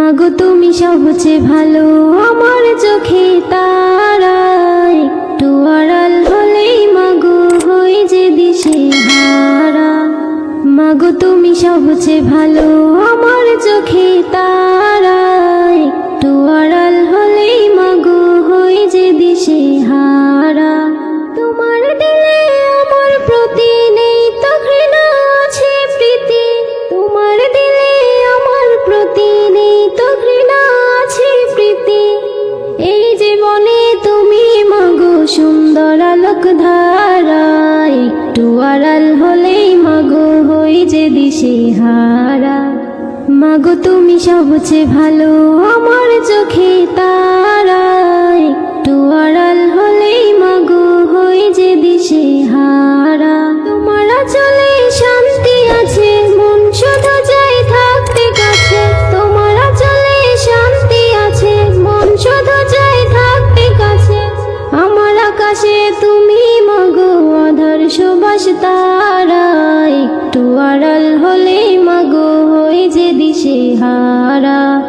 মাগো, তুমি সবচেয়ে ভালো। আমার চোখে তারা একটু আড়াল হলেই মাগো হয়ে যে দিশে হারা। মাগো, তুমি সবচেয়ে ভালো। আমার চোখে তারা একটু আড়াল দিশে হারা। মাগো, তুমি সবচেয়ে ভালো, আমার চোখে তারা। একটু আড়াল হলেই মাগো হই যে দিশে হারা। তোমার চলে শান্তি আছে, মন শুধু চাই থাকতে কাছে। তোমার চলে শান্তি আছে, মন শুধু চাই থাকতে কাছে। আমার আকাশে তুমি মাগো অধর সুবাস তারা। একটু আড়াল হলে মাগো হই যে দিশে হারা।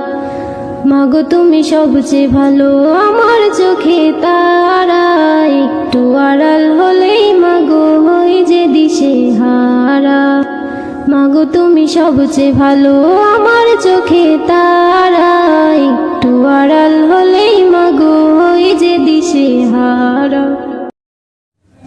মাগো, তুমি সবচেয়ে ভালো আমার চোখে তারা। একটু আড়াল হলেই মাগো হই যে দিশে হারা। মাগো, তুমি সবচেয়ে ভালো আমার চোখে তারা।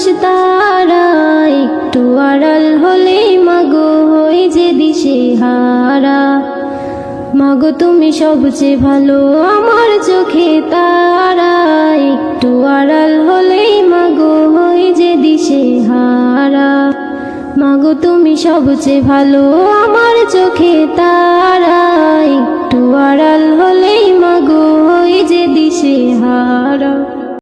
সুবাস তারা, একটু আড়াল হলে মাগো হই যে দিশে হারা। মাগো, তুমি সবচেয়ে ভালো আমার চোখে তারা। একটু আড়াল হলে মাগো হই যে দিশে হারা। মাগো, তুমি সবচেয়ে ভালো আমার চোখে তারা।